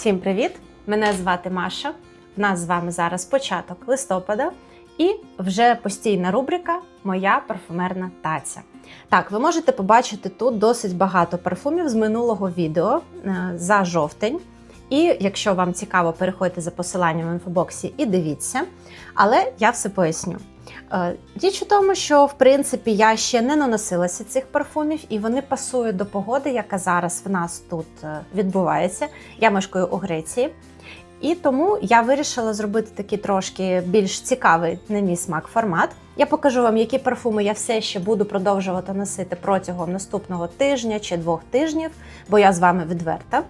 Всім привіт! Мене звати Маша. В нас з вами зараз початок листопада і вже постійна рубрика Моя парфумерна таця. Так, ви можете побачити тут досить багато парфумів з минулого відео е, за жовтень. І якщо вам цікаво, переходьте за посиланням в інфобоксі і дивіться. Але я все поясню. Е, Річ у тому, що в принципі я ще не наносилася цих парфумів, і вони пасують до погоди, яка зараз в нас тут е, відбувається. Я мешкаю у Греції. І тому я вирішила зробити такий трошки більш цікавий на мій смак формат. Я покажу вам, які парфуми я все ще буду продовжувати носити протягом наступного тижня чи двох тижнів, бо я з вами відверта. Е,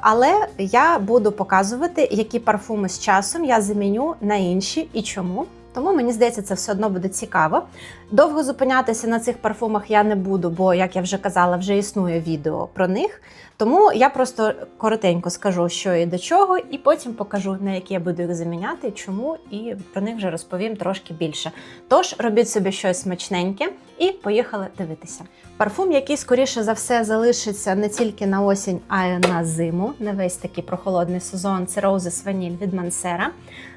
Але я буду показувати, які парфуми з часом я заміню на інші і чому. Тому мені здається, це все одно буде цікаво. Довго зупинятися на цих парфумах я не буду, бо, як я вже казала, вже існує відео про них. Тому я просто коротенько скажу, що і до чого, і потім покажу, на які я буду їх заміняти, чому, і про них вже розповім трошки більше. Тож робіть собі щось смачненьке і поїхали дивитися. Парфум, який скоріше за все залишиться не тільки на осінь, а й на зиму, на весь такий прохолодний сезон. Це Roses Vanille від Мансера.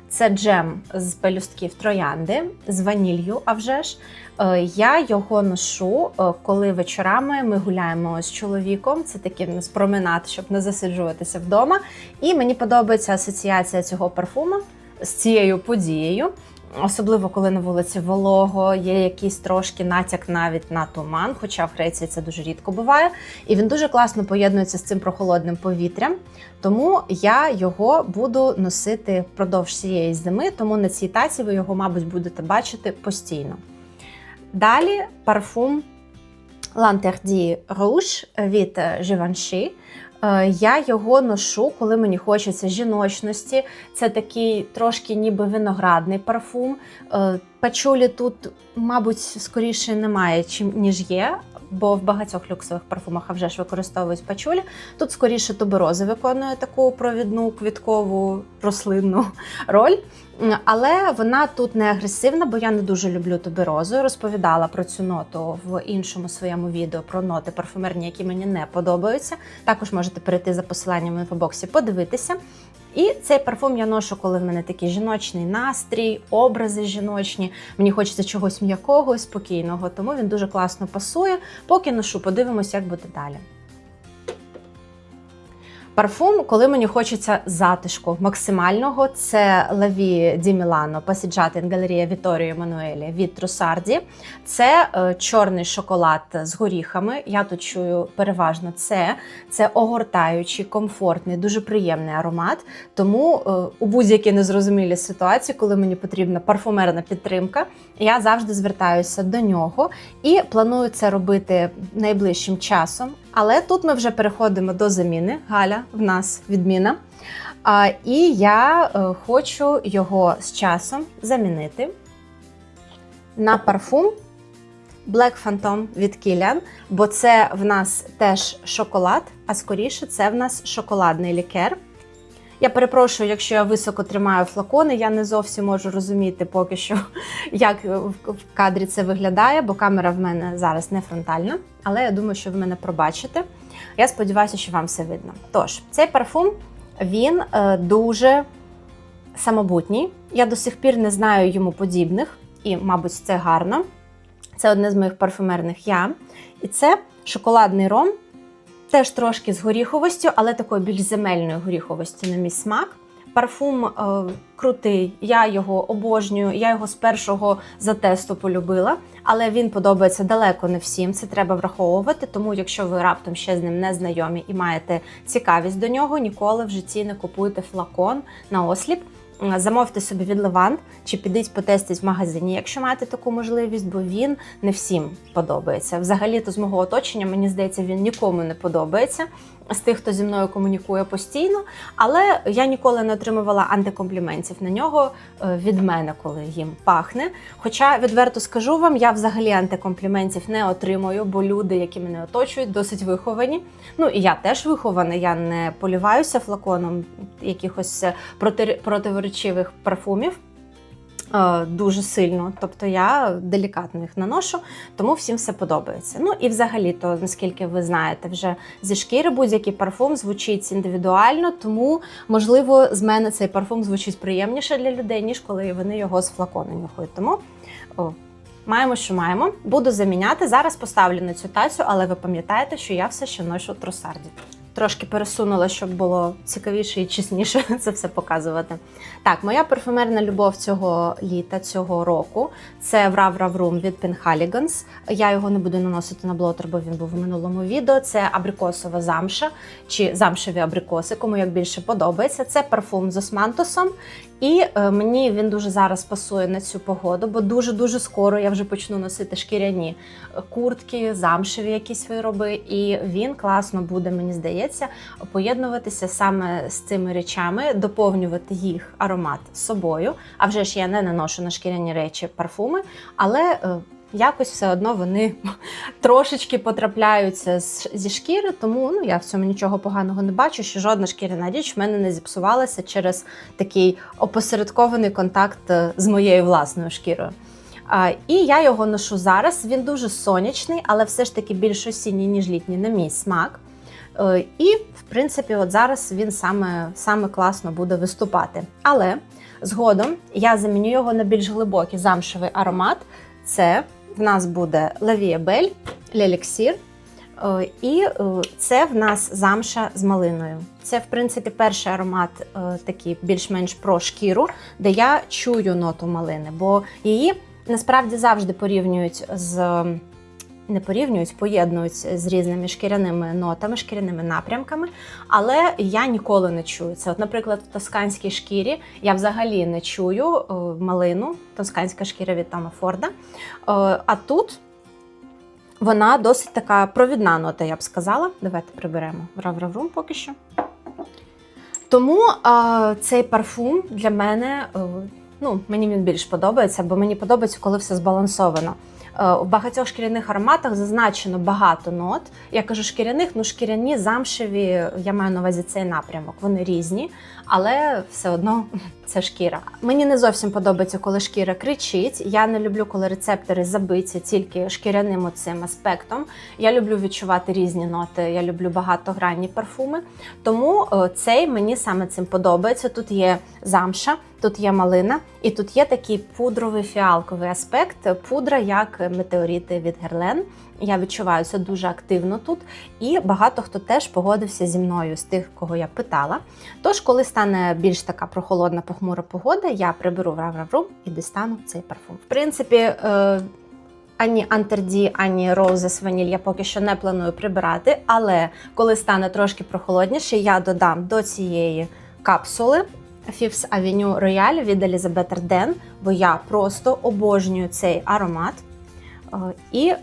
Це джем з пелюстків троянди з ванілью. А вже ж Е, я його ношу, е, коли вечорами ми гуляємо з чоловіком. Це такий нас променад, щоб не засиджуватися вдома. І мені подобається асоціація цього парфуму з цією подією. Особливо коли на вулиці волого, є якийсь трошки натяк навіть на туман, хоча в Греції це дуже рідко буває. І він дуже класно поєднується з цим прохолодним повітрям. Тому я його буду носити впродовж цієї зими, тому на цій таці ви його, мабуть, будете бачити постійно. Далі парфум L'Interdit Rouge від Givenchy. Е, Я його ношу, коли мені хочеться жіночності. Це такий трошки ніби виноградний парфум. Пачулі тут, мабуть, скоріше немає, ніж є. Бо в багатьох люксових парфумах а вже ж використовують пачулі. Тут скоріше тубероза виконує таку провідну квіткову рослинну роль. Але вона тут не агресивна, бо я не дуже люблю туберозу. Розповідала про цю ноту в іншому своєму відео про ноти парфумерні, які мені не подобаються. Також можете перейти за посиланням в інфобоксі, подивитися. І цей парфум я ношу, коли в мене такий жіночний настрій, образи жіночні. Мені хочеться чогось м'якого спокійного, тому він дуже класно пасує. Поки ношу, подивимося, як буде далі. Парфум, коли мені хочеться затишку максимального, це Лаві Ді Мілано in Galleria Vittorio Emanuele від Трусарді. Це е, чорний шоколад з горіхами. Я тут чую переважно це. Це огортаючий, комфортний, дуже приємний аромат. Тому е, у будь-якій незрозумілій ситуації, коли мені потрібна парфумерна підтримка, я завжди звертаюся до нього і планую це робити найближчим часом. Але тут ми вже переходимо до заміни. Галя в нас відміна. А, І я е, хочу його з часом замінити на парфум Black Phantom від Kilian, бо це в нас теж шоколад, а скоріше це в нас шоколадний лікер. Я перепрошую, якщо я високо тримаю флакони, я не зовсім можу розуміти поки що, як в кадрі це виглядає, бо камера в мене зараз не фронтальна, але я думаю, що ви мене пробачите. Я сподіваюся, що вам все видно. Тож, цей парфум він е, дуже самобутній. Я до сих пір не знаю йому подібних, і, мабуть, це гарно. Це одне з моїх парфумерних я. І це шоколадний ром. Теж трошки з горіховостю, але такої більш земельної горіховості на мій смак. Парфум е, крутий, я його обожнюю, я його з першого затесту полюбила, але він подобається далеко не всім. Це треба враховувати. Тому, якщо ви раптом ще з ним не знайомі і маєте цікавість до нього, ніколи в житті не купуйте флакон на осліп. Замовте собі від Левант чи підіть потестіть в магазині, якщо маєте таку можливість, бо він не всім подобається. Взагалі-то з мого оточення, мені здається, він нікому не подобається з тих, хто зі мною комунікує постійно. Але я ніколи не отримувала антикомпліментів на нього е, від мене, коли їм пахне. Хоча відверто скажу вам, я взагалі антикомпліментів не отримую, бо люди, які мене оточують, досить виховані. Ну і я теж вихована, я не поліваюся флаконом якихось проти, противоречивих парфумів. Е, дуже сильно. Тобто я делікатно їх наношу, тому всім все подобається. Ну і взагалі, то наскільки ви знаєте, вже зі шкіри будь-який парфум звучить індивідуально, тому можливо з мене цей парфум звучить приємніше для людей, ніж коли вони його з флакону нюхають. Тому о, маємо, що маємо. Буду заміняти. Зараз поставлю на цю тацю, але ви пам'ятаєте, що я все ще ношу тросарді. Трошки пересунула, щоб було цікавіше і чесніше це все показувати. Так, моя парфюмерна любов цього літа, цього року це Врав Рав Рум від Penhaligans. Я його не буду наносити на блотер, бо він був у минулому відео. Це абрикосова замша чи замшеві абрикоси, кому як більше подобається. Це парфум з османтусом. І е, мені він дуже зараз пасує на цю погоду, бо дуже-дуже скоро я вже почну носити шкіряні е, куртки, замшеві якісь вироби, і він класно буде, мені здається, поєднуватися саме з цими речами, доповнювати їх аромат собою. А вже ж я не наношу на шкіряні речі парфуми, але е, якось все одно вони трошечки потрапляються зі шкіри, тому ну я в цьому нічого поганого не бачу, що жодна шкіряна річ в мене не зіпсувалася через такий опосередкований контакт е, з моєю власною шкірою. А, і я його ношу зараз. Він дуже сонячний, але все ж таки більш осінній, ніж літній, на мій смак. Е, І, в принципі, от зараз він саме, саме класно буде виступати. Але згодом я заміню його на більш глибокий замшевий аромат. Це в нас буде лавіабель, леліксір, Е, І е, це в нас замша з малиною. Це, в принципі, перший аромат е, такий більш-менш про шкіру, де я чую ноту малини, бо її насправді завжди порівнюють з. Не порівнюють, поєднують з різними шкіряними нотами, шкіряними напрямками, але я ніколи не чую це. От, наприклад, в тосканській шкірі я взагалі не чую е, малину, тосканська шкіра від Тома Форда. Е, а тут вона досить така провідна нота, я б сказала. Давайте приберемо вравраврум поки що. Тому е, цей парфум для мене, е, ну, мені він більш подобається, бо мені подобається, коли все збалансовано. Е, У багатьох шкіряних ароматах зазначено багато нот. Я кажу шкіряних, ну шкіряні, замшеві, я маю на увазі цей напрямок. Вони різні, але все одно це шкіра. Мені не зовсім подобається, коли шкіра кричить. Я не люблю, коли рецептори забиті тільки шкіряним оцим аспектом. Я люблю відчувати різні ноти. Я люблю багатогранні парфуми. Тому е, цей мені саме цим подобається. Тут є замша, тут є малина, і тут є такий пудровий фіалковий аспект. Пудра як метеорити від Герлен. Я відчуваю це дуже активно тут, і багато хто теж погодився зі мною з тих, кого я питала. Тож, коли стане більш така прохолодна похмура погода, я приберу врав-рав-рум і дістану цей парфум. В принципі, е, ані Антерді, ані Roses Vanille я поки що не планую прибирати, але коли стане трошки прохолодніше, я додам до цієї капсули Fifth Avenue Royal від Elizabeth Arden, бо я просто обожнюю цей аромат. Е, І е,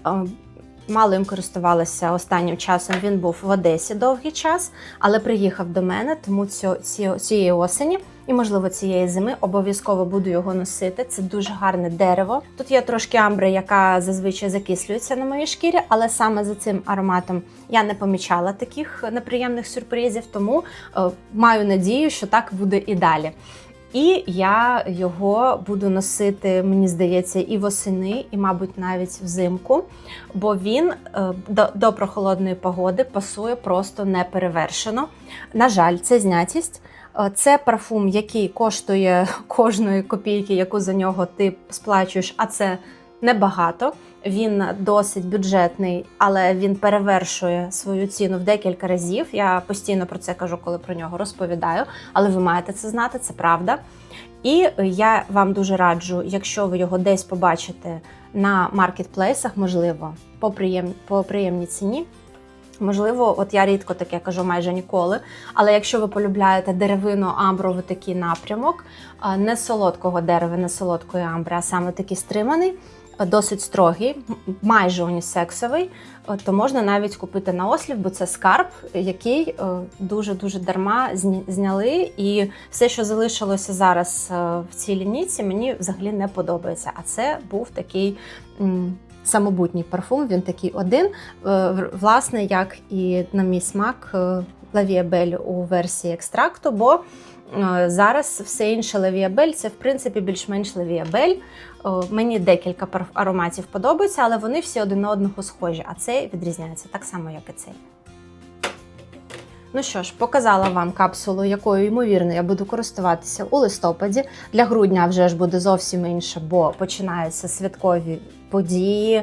мало їм користувалася останнім часом. Він був в Одесі довгий час, але приїхав до мене, тому цієї осені і, можливо, цієї зими обов'язково буду його носити. Це дуже гарне дерево. Тут є трошки амбри, яка зазвичай закислюється на моїй шкірі, але саме за цим ароматом я не помічала таких неприємних сюрпризів, тому е, маю надію, що так буде і далі. І я його буду носити, мені здається, і восени, і, мабуть, навіть взимку, бо він е, до, до прохолодної погоди пасує просто неперевершено. На жаль, це знятість. Е, Це парфум, який коштує кожної копійки, яку за нього ти сплачуєш, а це небагато. Він досить бюджетний, але він перевершує свою ціну в декілька разів. Я постійно про це кажу, коли про нього розповідаю. Але ви маєте це знати, це правда. І я вам дуже раджу, якщо ви його десь побачите на маркетплейсах, можливо, по, приєм... по приємній ціні. Можливо, от я рідко таке кажу майже ніколи. Але якщо ви полюбляєте деревину амбровий такий напрямок, не солодкого дерева, не солодкої амбри, а саме такий стриманий, досить строгий, майже унісексовий, то можна навіть купити на ослів, бо це скарб, який дуже-дуже дарма зняли. І все, що залишилося зараз в цій лінійці, мені взагалі не подобається. А це був такий. Самобутній парфум, він такий один. Е, Власне, як і на мій смак, лавіабель у версії екстракту, бо е, зараз все інше лавіабель це в принципі більш-менш лавіабель. Мені декілька ароматів подобаються, але вони всі один на одного схожі, а цей відрізняється так само, як і цей. Ну що ж, показала вам капсулу, якою ймовірно я буду користуватися у листопаді. Для грудня вже ж буде зовсім інше, бо починаються святкові події,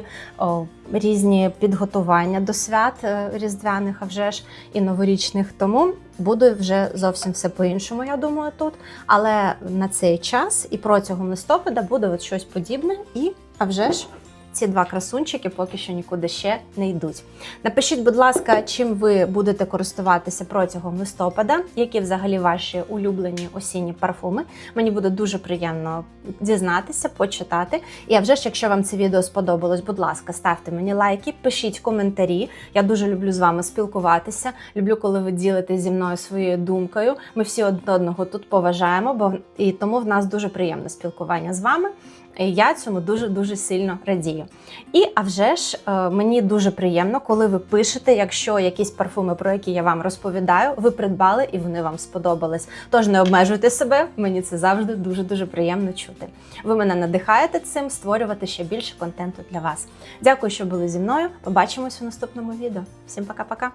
різні підготування до свят е, різдвяних, а вже ж і новорічних. Тому буде вже зовсім все по-іншому, я думаю, тут. Але на цей час і протягом листопада буде от щось подібне, і а вже ж. Ці два красунчики поки що нікуди ще не йдуть. Напишіть, будь ласка, чим ви будете користуватися протягом листопада, які взагалі ваші улюблені осінні парфуми. Мені буде дуже приємно дізнатися, почитати. І а вже ж, якщо вам це відео сподобалось, будь ласка, ставте мені лайки, пишіть коментарі. Я дуже люблю з вами спілкуватися. Люблю, коли ви ділитесь зі мною своєю думкою. Ми всі одного тут поважаємо, бо і тому в нас дуже приємне спілкування з вами. Я цьому дуже дуже сильно радію. І а вже ж е, мені дуже приємно, коли ви пишете, якщо якісь парфуми, про які я вам розповідаю, ви придбали і вони вам сподобались. Тож не обмежуйте себе, мені це завжди дуже дуже приємно чути. Ви мене надихаєте цим створювати ще більше контенту для вас. Дякую, що були зі мною. Побачимось у наступному відео. Всім пока-пока.